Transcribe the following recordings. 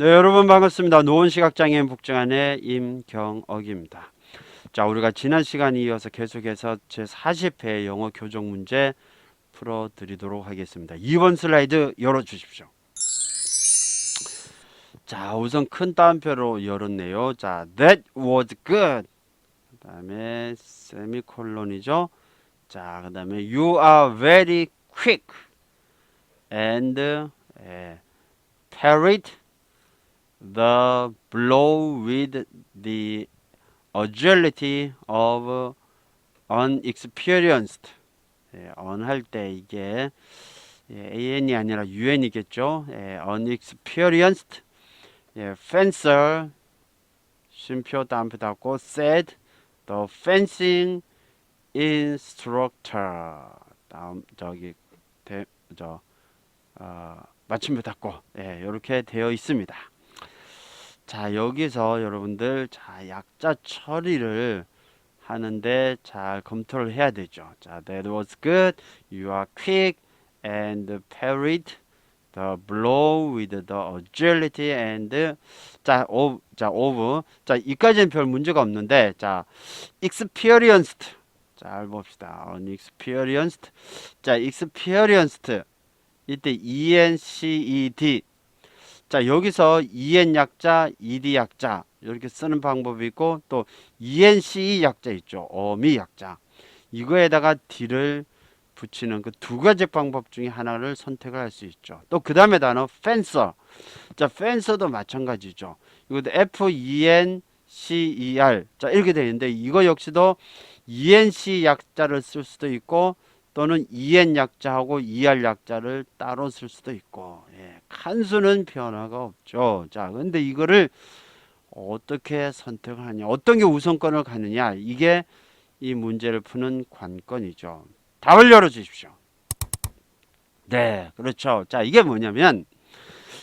네, 여러분 반갑습니다. 노원시각장애인 복지관의 임경억입니다. 자, 우리가 지난 시간에 이어서 계속해서 제 40회 영어 교정 문제 풀어드리도록 하겠습니다. 2번 슬라이드 열어주십시오. 자, 우선 큰 따옴표로 열었네요. 자, that was good. 그 다음에 세미콜론이죠. 자, 그 다음에 you are very quick and 예, parrot the blow with the agility of unexperienced. 예, 언할 때 이게 예, an이 아니라 un이겠죠. 예, unexperienced. 예, fencer 쉼표 다음표 닫고 said the fencing instructor 다음 저기 대, 저 어, 마침표 닫고 예, 이렇게 되어 있습니다. 자 여기서 여러분들 자 약자 처리를 하는데 잘 검토를 해야 되죠. 자 that was good, you are quick and parried the blow with the agility and 자 of 자 of 자 이까지는 별 문제가 없는데 자 experienced 잘 봅시다. unexperienced 자 experienced 이때 E N C E D 자 여기서 EN 약자, ED 약자 이렇게 쓰는 방법이 있고 또 ENCE 약자 있죠. 어미 약자 이거에다가 D를 붙이는 그 두 가지 방법 중에 하나를 선택을 할 수 있죠. 또 그 다음에 단어 fencer 자 fencer도 마찬가지죠. 이것도 F E N C E R 자 이렇게 되어 있는데 이거 역시도 ENC 약자를 쓸 수도 있고 또는 EN 약자하고 ER 약자를 따로 쓸 수도 있고 예, 칸수는 변화가 없죠. 자, 근데 이거를 어떻게 선택을 하냐, 어떤 게 우선권을 가느냐, 이게 이 문제를 푸는 관건이죠. 답을 열어주십시오. 네, 그렇죠. 자, 이게 뭐냐면,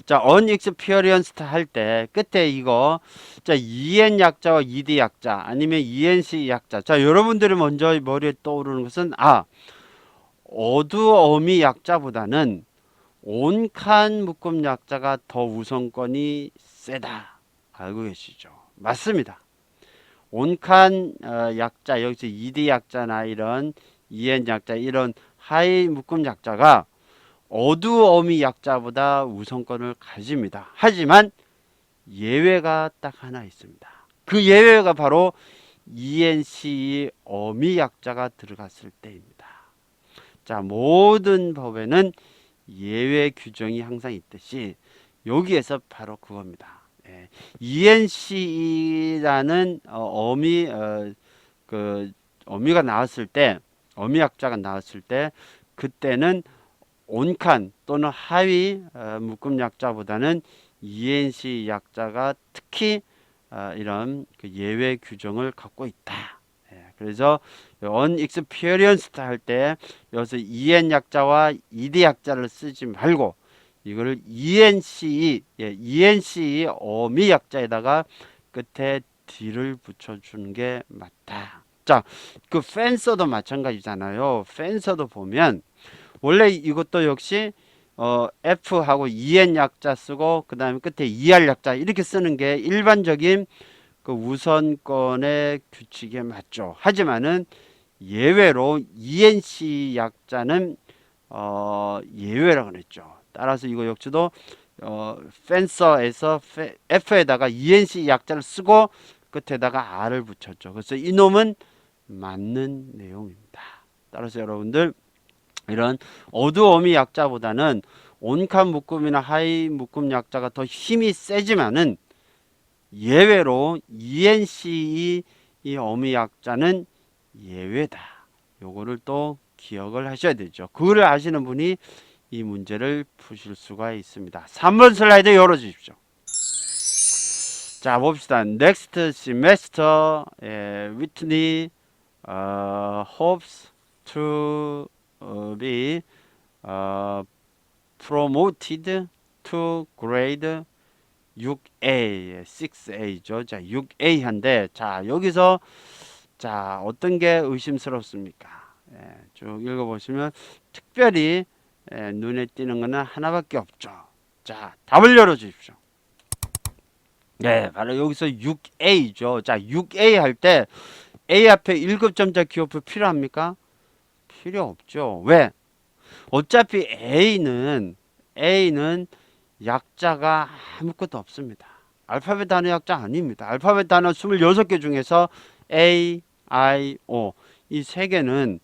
자, unexperienced 할 때 끝에 이거, 자, EN 약자와 ED 약자, 아니면 ENC 약자. 자, 여러분들이 먼저 머리에 떠오르는 것은, 아, 어두어미 약자보다는 온칸 묶음 약자가 더 우선권이 세다. 알고 계시죠? 맞습니다. 온칸 어, 약자 여기서 ED 약자나 이런 EN 약자 이런 하이 묶음 약자가 어두어미 약자보다 우선권을 가집니다. 하지만 예외가 딱 하나 있습니다. 그 예외가 바로 ENC 어미 약자가 들어갔을 때입니다. 자, 모든 법에는 예외 규정이 항상 있듯이 여기에서 바로 그겁니다. 예. ENC라는 어, 어미 어, 그 어미가 나왔을 때 어미 약자가 나왔을 때 그때는 온칸 또는 하위 어, 묶음 약자보다는 ENC 약자가 특히 어, 이런 그 예외 규정을 갖고 있다. 예. 그래서 unexperienced 할 때 여기서 en 약자와 ed 약자를 쓰지 말고 이거를 enc 예, enc 어미 약자에다가 끝에 d를 붙여주는 게 맞다. 자, 그 fencer도 마찬가지잖아요. fencer도 보면 원래 이것도 역시 어, F하고 EN 약자 쓰고 그 다음에 끝에 ER 약자 이렇게 쓰는 게 일반적인 그 우선권의 규칙에 맞죠. 하지만은 예외로 ENC 약자는 어, 예외라고 그랬죠. 따라서 이거 역시도 어, 펜서에서 F에다가 ENC 약자를 쓰고 끝에다가 R을 붙였죠. 그래서 이놈은 맞는 내용입니다. 따라서 여러분들 이런 어두어미 약자보다는 온칸 묶음이나 하이 묶음 약자가 더 힘이 세지만은 예외로 ENCE 이 어미 약자는 예외다. 요거를 또 기억을 하셔야 되죠. 그거를 아시는 분이 이 문제를 푸실 수가 있습니다. 3번 슬라이드 열어주십시오. 자 봅시다. Next semester, 예, Whitney uh, hopes to uh, be uh, promoted to grade 6A, 6A죠. 자, 6A 한데, 자, 여기서, 자, 어떤 게 의심스럽습니까? 예, 쭉 읽어보시면, 특별히, 예, 눈에 띄는 거는 하나밖에 없죠. 자, 답을 열어주십시오. 네, 바로 여기서 6A죠. 자, 6A 할 때 A 앞에 1급점자 기호표 필요합니까? 필요 없죠. 왜? 어차피 A는 A는 약자가 아무것도 없습니다. 알파벳 단어 약자 아닙니다. 알파벳 단어 26개 중에서 A, I, O 이 세 개는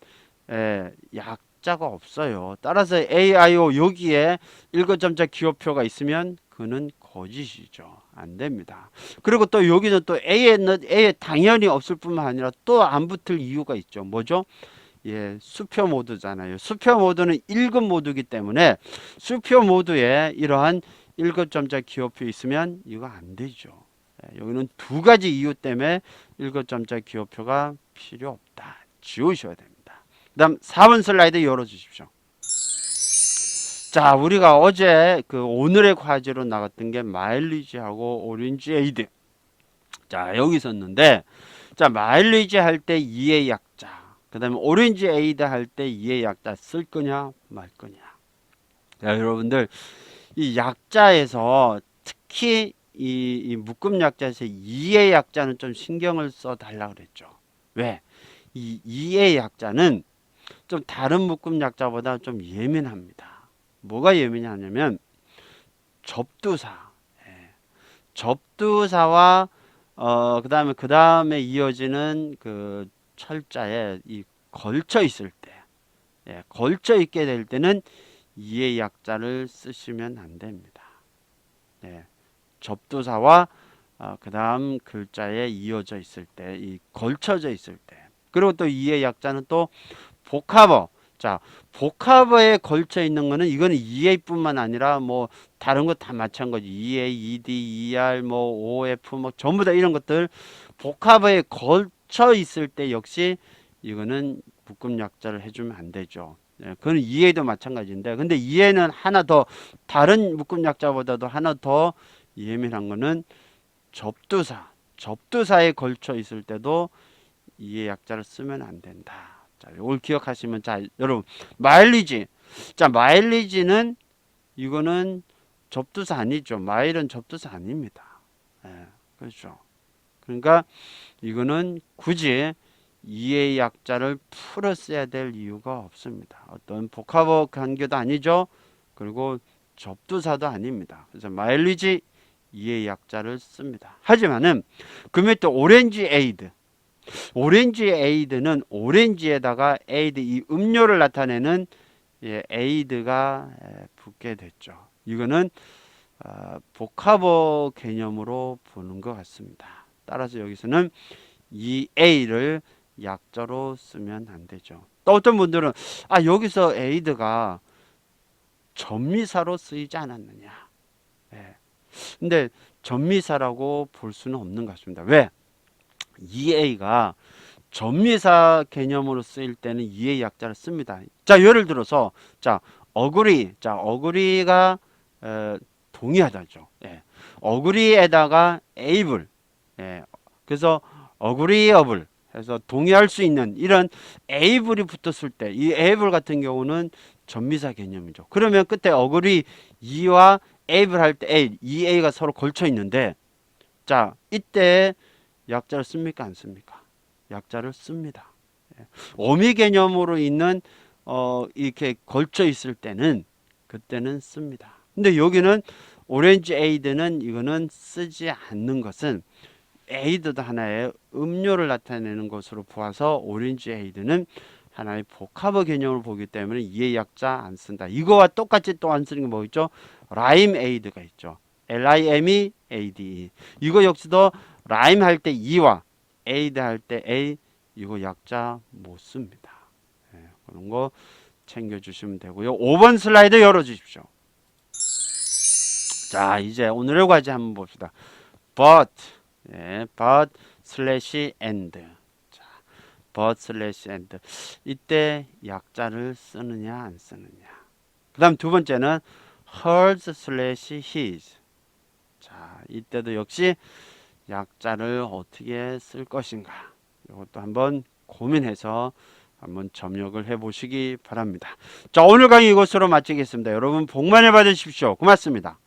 에, 약자가 없어요. 따라서 A, I, O 여기에 1급점자 기호표가 있으면 그는 거짓이죠. 안 됩니다. 그리고 또 여기는 또 A에는 A에 당연히 없을 뿐만 아니라 또 안 붙을 이유가 있죠. 뭐죠? 예, 수표 모드잖아요. 수표 모드는 1급 모드이기 때문에 수표 모드에 이러한 1급점자 기호표 있으면 이거 안 되죠. 예, 여기는 두 가지 이유 때문에 1급점자 기호표가 필요 없다. 지우셔야 됩니다. 그 다음 4번 슬라이드 열어 주십시오. 자, 우리가 어제 그 오늘의 과제로 나갔던 게 마일리지하고 오렌지 에이드. 자, 여기 있었는데 자, 마일리지 할 때 2의 약자. 그 다음에 오렌지 에이드 할 때 2의 약자 쓸 거냐 말 거냐. 자, 여러분들 이 약자에서 특히 이, 이 묶음 약자에서 2의 약자는 좀 신경을 써 달라 그랬죠. 왜? 이 2의 약자는 좀 다른 묶음 약자보다 좀 예민합니다. 뭐가 예민하냐면 접두사, 예. 접두사와 어 그다음에 그 다음에 이어지는 그 철자에 이 걸쳐 있을 때, 예, 걸쳐 있게 될 때는 이의 약자를 쓰시면 안 됩니다. 예, 접두사와 어, 그 다음 글자에 이어져 있을 때, 이 걸쳐져 있을 때, 그리고 또 이의 약자는 또 복합어. 자, 복합어에 걸쳐 있는 거는 이거는 EA뿐만 아니라 뭐 다른 거 다 마찬가지. EA, ED, ER, 뭐 OF 뭐 전부 다 이런 것들 복합어에 걸쳐 있을 때 역시 이거는 묶음 약자를 해주면 안 되죠. 예, 그건 EA도 마찬가지인데, 근데 EA는 하나 더 다른 묶음 약자보다도 하나 더 예민한 거는 접두사. 접두사에 걸쳐 있을 때도 이의 약자를 쓰면 안 된다. 자, 이걸 기억하시면 자, 여러분 마일리지. 자, 마일리지는 이거는 접두사 아니죠. 마일은 접두사 아닙니다. 예, 그렇죠. 그러니까 이거는 굳이 이의 약자를 풀어 써야 될 이유가 없습니다. 어떤 복합어 관계도 아니죠. 그리고 접두사도 아닙니다. 그래서 마일리지 이의 약자를 씁니다. 하지만은 그 밑에 오렌지 에이드 오렌지 에이드는 오렌지에다가 에이드 이 음료를 나타내는 예, 에이드가 예, 붙게 됐죠. 이거는 어, 복합어 개념으로 보는 것 같습니다. 따라서 여기서는 이 A를 약자로 쓰면 안 되죠. 또 어떤 분들은 아 여기서 에이드가 전미사로 쓰이지 않았느냐. 예. 근데 전미사라고 볼 수는 없는 것 같습니다. 왜? EA가 전미사 개념으로 쓰일 때는 EA 약자를 씁니다. 자, 예를 들어서 자, 어그리. 자, 어그리가 에, 동의하다죠. 예. 어그리에다가 able. 예. 그래서 어그리어블 해서 동의할 수 있는 이런 able이 붙었을 때 이 able 같은 경우는 전미사 개념이죠. 그러면 끝에 어그리 이와 able 할때 A, EA가 서로 걸쳐 있는데 자, 이때 약자를 씁니까 안 씁니까? 약자를 씁니다. 예. 어미 개념으로 있는 어 이렇게 걸쳐 있을 때는 그때는 씁니다. 근데 여기는 오렌지 에이드는 이거는 쓰지 않는 것은 에이드도 하나의 음료를 나타내는 것으로 보아서 오렌지 에이드는 하나의 복합어 개념을 보기 때문에 이해 약자 안 쓴다. 이거와 똑같이 또 안 쓰는 게뭐 있죠? 라임 에이드가 있죠. L-I-M-E A-D-E. 이거 역시도 라임 할 때 E와 에이드 할 때 A 이거 약자 못 씁니다. 예, 그런 거 챙겨 주시면 되고요. 5번 슬라이드 열어 주십시오. 자, 이제 오늘의 과제 한번 봅시다. but 예, but slash and. 자, but slash and. 이때 약자를 쓰느냐 안 쓰느냐. 그다음 두 번째는 hers slash his. 자, 이때도 역시 약자를 어떻게 쓸 것인가 이것도 한번 고민해서 한번 점역을 해 보시기 바랍니다. 자 오늘 강의 이것으로 마치겠습니다. 여러분 복 많이 받으십시오. 고맙습니다.